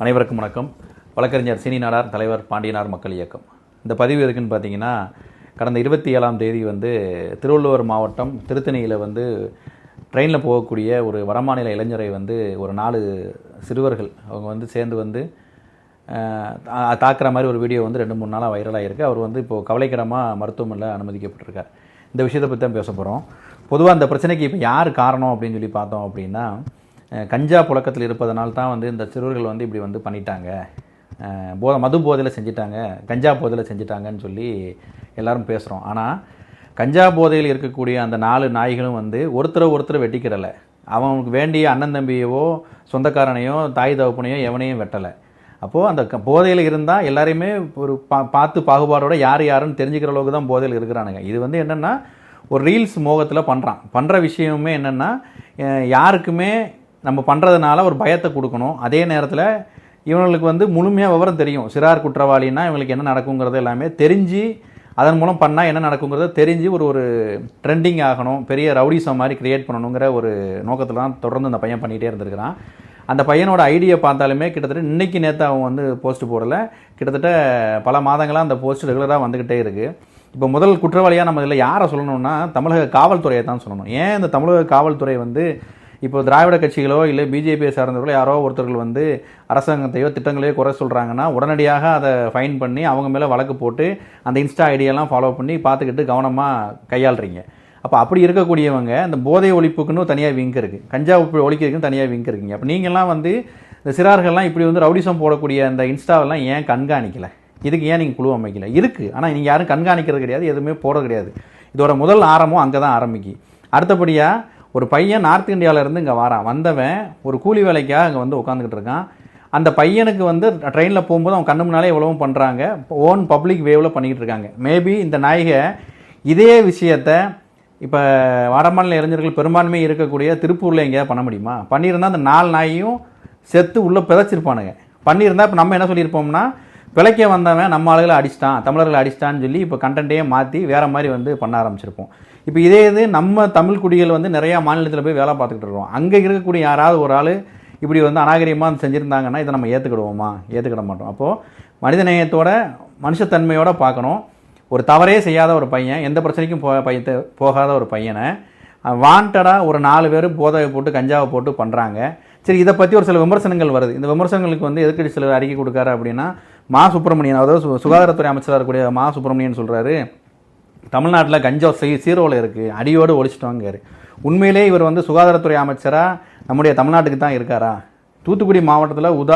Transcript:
அனைவருக்கும் வணக்கம். வழக்கறிஞர் சீனி நாடார் தலைவர் பாண்டியனார் மக்கள் இயக்கம். இந்த பதிவு எதுக்குன்னு பார்த்தீங்கன்னா கடந்த இருபத்தி ஏழாம் தேதி வந்து திருவள்ளுவர் மாவட்டம் திருத்தணியில் வந்து ட்ரெயினில் போகக்கூடிய ஒரு வடமாநில இளைஞரை வந்து ஒரு நாலு சிறுவர்கள் அவங்க வந்து சேர்ந்து வந்து தா- தாக்குற மாதிரி ஒரு வீடியோ வந்து ரெண்டு மூணு நாளாக வைரலாக இருக்குது அவர் வந்து இப்போது கவலைக்கிடமாக மருத்துவமனையில் அனுமதிக்கப்பட்டிருக்கார். இந்த விஷயத்தை பற்றி தான் பேச போகிறோம் பொதுவாக அந்த பிரச்சனைக்கு இப்போ யார் காரணம் அப்படின்னு சொல்லி பார்த்தோம் அப்படின்னா கஞ்சா புழக்கத்தில் இருப்பதனால் தான் வந்து இந்த சிறுவர்கள் வந்து இப்படி வந்து பண்ணிட்டாங்க. அஹ், போத மது போதையில் செஞ்சிட்டாங்க கஞ்சா போதையில் செஞ்சிட்டாங்கன்னு சொல்லி எல்லாரும் பேசுகிறோம் ஆனால் கஞ்சா போதையில் இருக்கக்கூடிய அந்த நாலு நாய்களும் வந்து ஒருத்தரை ஒருத்தர் வெட்டிக்கிறலை அவனுக்கு வேண்டிய அண்ணன் தம்பியவோ சொந்தக்காரனையோ தாய் தகப்பனையோ எவனையும் வெட்டலை. அப்போது அந்த க- போதையில் இருந்தால் எல்லாரையுமே ஒரு பா பார்த்து பாகுபாடோட யார் யாருன்னு தெரிஞ்சுக்கிற அளவுக்கு தான் போதையில் இருக்கிறானுங்க. இது வந்து என்னென்னா ஒரு ரீல்ஸ் மோகத்தில் பண்ணுறான் பண்ணுற விஷயமே என்னென்னா யாருக்குமே நம்ம பண்ணுறதுனால ஒரு பயத்தை கொடுக்கணும். அதே நேரத்தில் இவங்களுக்கு வந்து முழுமையாக விவரம் தெரியும். சிறார் குற்றவாளின்னா இவங்களுக்கு என்ன நடக்குங்கிறது எல்லாமே தெரிஞ்சு அதன் மூலம் பண்ணால் என்ன நடக்குங்கிறத தெரிஞ்சு ஒரு ஒரு ட்ரெண்டிங் ஆகணும். பெரிய ரவுடிசம் மாதிரி க்ரியேட் பண்ணணுங்கிற ஒரு நோக்கத்தில் தான் தொடர்ந்து அந்த பையன் பண்ணிகிட்டே இருந்திருக்கிறான். அந்த பையனோட ஐடியை பார்த்தாலுமே கிட்டத்தட்ட இன்றைக்கி நேற்று அவன் வந்து போஸ்ட் போடல. கிட்டத்தட்ட பல மாதங்களாக அந்த போஸ்ட் ரெகுலராக வந்துக்கிட்டே இருக்குது இப்போ முதல் குற்றவாளியாக நம்ம இதில் யாரை சொல்லணும்னா தமிழக காவல்துறையை தான் சொல்லணும். ஏன் இந்த தமிழக காவல்துறை வந்து இப்போ திராவிட கட்சிகளோ இல்லை பிஜேபியை சார்ந்தவர்களோ யாரோ ஒருத்தர்கள் வந்து அரசாங்கத்தையோ திட்டங்களையோ குறை சொல்கிறாங்கன்னா உடனடியாக அதை ஃபைன் பண்ணி அவங்க மேலே வழக்கு போட்டு அந்த இன்ஸ்டா ஐடியெல்லாம் ஃபாலோ பண்ணி பார்த்துக்கிட்டு கவனமாக கையாளுறீங்க. அப்போ அப்படி இருக்கக்கூடியவங்க இந்த போதை ஒழிப்புக்குன்னு தனியாக விங்க் இருக்குது கஞ்சா உப்பு ஒழிக்கிறதுக்குன்னு தனியாக விங்க் இருக்குங்க. அப்போ நீங்கள்லாம் வந்து இந்த சிறார்கள்லாம் இப்படி வந்து ரவுடிசம் போடக்கூடிய அந்த இன்ஸ்டாவெல்லாம் ஏன் கண்காணிக்கலை? இதுக்கு ஏன் நீங்கள் குழு அமைக்கல? இருக்குது ஆனால் நீங்கள் யாரும் கண்காணிக்கிறது கிடையாது எதுவுமே போடுறது கிடையாது. இதோட முதல் ஆரம்பம் அங்கே தான் ஆரம்பிக்கு. அடுத்தபடியாக ஒரு பையன் நார்த் இந்தியாவிலேருந்து இங்கே வரான். வந்தவன் ஒரு கூலி வேலைக்காக அங்கே வந்து உட்காந்துக்கிட்டு இருக்கான். அந்த பையனுக்கு வந்து ட்ரெயினில் போகும்போது அவன் கண்ணு முன்னாலே எவ்வளவும் பண்ணுறாங்க ஓன் பப்ளிக் வேவில் பண்ணிக்கிட்டு இருக்காங்க. மேபி இந்த நாயகை இதே விஷயத்த இப்போ வடமாநில இளைஞர்கள் பெரும்பான்மை இருக்கக்கூடிய திருப்பூரில் எங்கேயாவது பண்ண முடியுமா? பண்ணியிருந்தால் அந்த நாலு நாயையும் செத்து உள்ளே பிதைச்சிருப்பானுங்க. பண்ணியிருந்தால் இப்போ நம்ம என்ன சொல்லியிருப்போம்னா பிழைக்க வந்தவன் நம்ம ஆளுகளை அடிச்சிட்டான் தமிழர்களை அடிச்சிட்டான்னு சொல்லி இப்போ கண்டென்ட்டையே மாற்றி வேறு மாதிரி வந்து பண்ண ஆரம்பிச்சிருப்போம். இப்போ இதே இது நம்ம தமிழ் குடிகள் வந்து நிறையா மாநிலத்தில் போய் வேலை பார்த்துக்கிட்டு இருக்கோம். அங்கே இருக்கக்கூடிய யாராவது ஒரு ஆள் இப்படி வந்து அநாகரிகமாக செஞ்சுருந்தாங்கன்னா இதை நம்ம ஏற்றுக்கிடுவோமா ஏற்றுக்கிட மாட்டோம். அப்போது மனிதநேயத்தோட மனுஷத்தன்மையோடு பார்க்கணும். ஒரு தவறே செய்யாத ஒரு பையன் எந்த பிரச்சனைக்கும் போ பையத்தை போகாத ஒரு பையனை வாண்டடாக ஒரு நாலு பேர் போதையை போட்டு கஞ்சாவை போட்டு பண்ணுறாங்க சரி இதை பற்றி ஒரு சில விமர்சனங்கள் வருது. இந்த விமர்சனங்களுக்கு வந்து எதிர்கட்சி சிலர் அறிக்கை கொடுக்காரு அப்படின்னா மா சுப்பிரமணியன் அதாவது சுகாதாரத்துறை அமைச்சராக இருக்கக்கூடிய மா சுப்பிரமணியன் சொல்கிறாரு தமிழ்நாட்டில் கஞ்சா சீ சீரோவில் இருக்குது அடியோடு ஒழிச்சிட்டோங்காரு உண்மையிலே இவர் வந்து சுகாதாரத்துறை அமைச்சராக நம்முடைய தமிழ்நாட்டுக்கு தான் இருக்காரா? தூத்துக்குடி மாவட்டத்தில் உதா